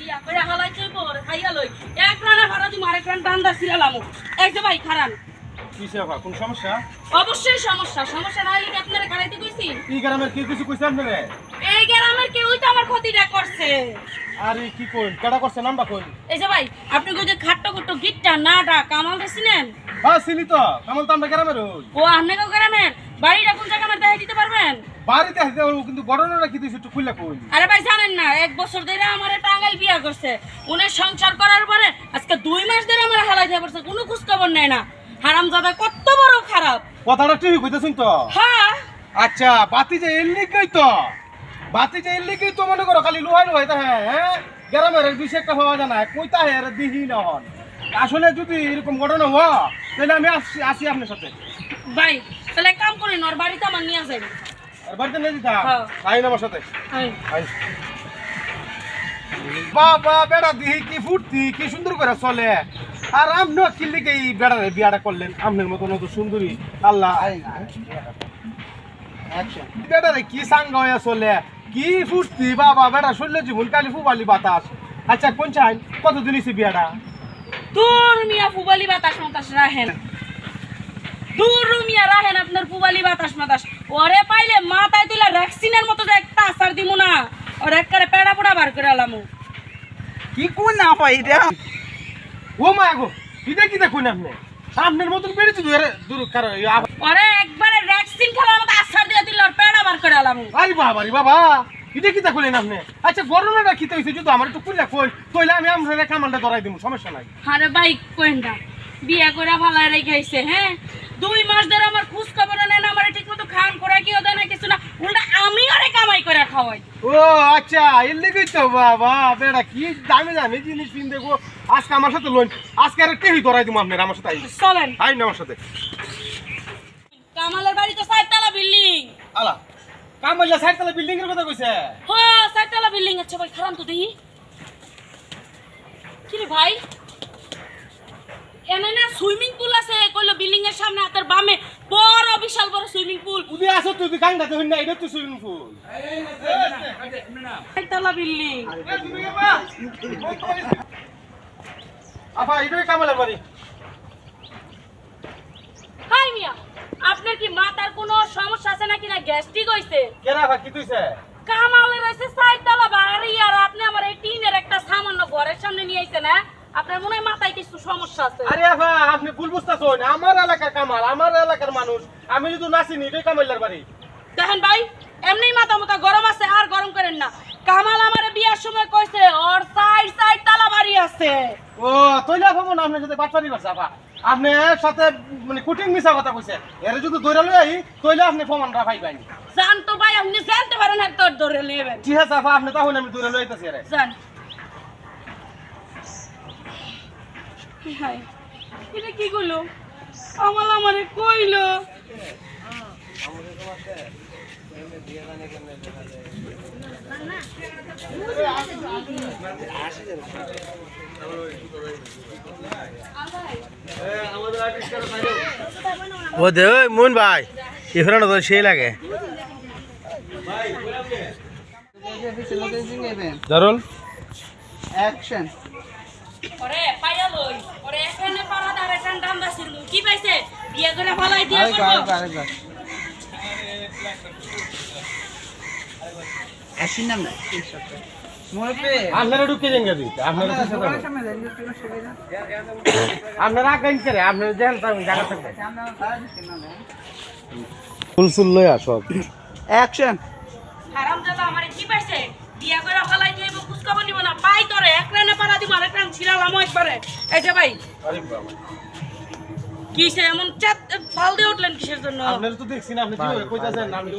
বিয়া করে হালাই চই খাইয়া লই। এক রানে ভাড়া দিমু আরেক রান দান্দা ছিলালাম এই যে ভাই খারান। কোন সমস্যা? অবশ্যই সমস্যা সমস্যা না হলে কি আপনারা খারাইতে কইছি। এই গ্রামের কি কিছু কইছে আপনারে? এই গ্রামের কেউই তো আমার ক্ষতিটা করছে। আরে কি কইন কেডা করছে? নামটা কইন এই যে ভাই আপনি কই যে খাট্ট কুট্ট গিট্টা নাটা কামাল হ্যাঁ চিনি তো। কেমন তো আমরা গ্রামের ওই। ও আপনি কেউ গ্রামের? বাড়িটা কোন জায়গা আমার দেখাই দিতে পারবেন? বাড়িতে আসতে পারব কিন্তু ঘটনাটা কি দিয়েছে একটু খুললে কইন আরে ভাই জানেন না এক বছর ধরে আমার টাঙ্গাইল বিয়া করছে। উনি সংসার করার পরে আজকে দুই মাস ধরে আমার হালাই দিয়ে পড়ছে কোনো খোঁজ খবর নেয় না। হারাম দাদা কত বড় খারাপ। কথাটা ঠিক কইতেছেন তো? হ্যাঁ। আচ্ছা বাতি যে এর লিগেই তো। বাতি যে এর লিগেই তো মনে করো খালি লোহাই লোহাই তা হ্যাঁ? গ্রামের বেশি একটা হওয়া জানা কইতা হ্যাঁ দিহি না হন। আসলে যদি এরকম ঘটনা হওয়া তাহলে আমি আসছি আসি আপনার সাথে। ভাই তাহলে কাম করেন ওর বাড়িতে আমার নিয়ে যাই আর বাড়িতে নিয়ে দিতাম হ্যাঁ। আইন আমার সাথে। বাবা বেড়া দিহি কি ফুর্তি কি সুন্দর করে চলে। আর কি বেড়ারে বিয়াটা করলেন। আপনার মতন অত সুন্দরী। আল্লাহ। বেড়ারে কি সাঙ্গ হয়ে চলে। কি বাবা বেড়া শরীরে জীবন কালি ফুবালি বাতাস। আচ্ছা কোন চাই কত দিন বিয়াটা? দূর মিয়া পুবালি বাতাস মাতাস রাহেন দূর মিয়া বাতাস মাতাস। ওরে পাইলে মাথায় তুলে ভ্যাকসিনের মতো যে একটা আসার দিমু না। ওর একবারে পেড়া পোড়া বার করে আলামু। কি কোন না পাই এটা? ও মা গো আপনি? আপনার মতন দূরে দূর কারও ওরে একবারে ভ্যাকসিন খেলার মতো আসার দিয়ে দিল ওর পেড়া বার করে আলামু। আরে বাবা রে বাবা এটা কি দেখলেন আপনি? আচ্ছা গরমটা কি হয়েছে যদি আমার একটু খুললে কই কইলে আমি আমরা কামালটা ধরাই দিব সমস্যা নাই। আরে ভাই কোয়েনটা বিয়া করে ভালো রেখেছে হ্যাঁ? দুই মাস ধরে আমার খোঁজ খবর নেন আমার ঠিক মতো খান করা কি ওদের না কিছু না। উল্টা আমি আরে কামাই করে খাওয়াই। ও আচ্ছা এর তো বাবা বেড়া কি দামি দামি জিনিস কিন দেখো আজকে আমার সাথে লোন আজকে আর কেহি ধরাই দিব আপনার আমার সাথে আই চলেন। আই না আমার সাথে। কামালের বাড়ি তো চারতলা বিল্ডিং আলা কামাইলা সাইড তলা বিল্ডিং এর কথা কইছে? হ্যাঁ চারতলা বিল্ডিং আছে ভাই খারাপ তো দেখি। কি রে ভাই? এনে না সুইমিং পুল আছে কইলো হাতের বামে বড় বিশাল বড় সুইমিং পুল। উদি আসো তুই গাঙ্গা তো না এটা তো সুইমিং পুল। চারতলা বিল্ডিং। আপা এটাই কামালের বাড়ি। হাই মিয়া আপনার কি মাথার কোনো সমস্যা আছে নাকি না গ্যাস্ট্রিক হইছে? কেরা আপা কি তুইছে কামালের হইছে চারতলা বাড়ি আর আপনি আমার এই টিনের একটা সামান্য ঘরের সামনে নিয়ে আইছেন হ্যাঁ? আপনার মনে হয় মাথায় কিছু সমস্যা আছে? আরে আপা আপনি ভুল বুঝতেছেন। আমার এলাকার কামাল আমার এলাকার মানুষ। আমি যদি নাচিনি এটাই কামাইলার বাড়ি। দেখেন ভাই এমনি মাথা মাথা গরম আছে আর গরম করেন না। কামাল আমার বিয়ার সময় কইছে ওর সাইড সাইড তালা বাড়ি আছে। ও তৈলা ভাবো না আপনার সাথে বাটপারি করছে আপা আপনি এর সাথে মানে কুটিং মিশা কথা কইছে। এর যদি দৌড়া লই আই তৈলে আপনি প্রমাণটা পাইবেন। জান তো ভাই আপনি জানতে পারেন না তোর ধরে নেবেন ঠিক আছে আপা আপনি তাহলে আমি দৌড়া লই আইতাছি আরে জান। হাই এটা কি করল? আমার আমারে কইলো। ও দে মোহন ভাই এখানে তো সেই লাগে। দারুণ অ্যাকশন ওরে পাইয়া লই। ওরে এখানে পালা দাঁড়ে টান টান দাসিল কি পাইছে? বিয়ে করে ফলাই দিয়ে করব? অ্যাকশন নাম না আপনারা ঢুকে যান গাড়ি আপনারা কিসে যাবেন? আপনারা আগাইন করে আপনারা যেন জায়গা থাকবে। ফুল ফুল লই আসো। অ্যাকশন হারাম দাদা আমারে কি পাইছে? বিয়া করে পাই দিব কিসে এমন চাত ফাল দিয়ে উঠলেন কিসের জন্য? আপনারা তো দেখছি না আপনি কি কইতাছেন, আমি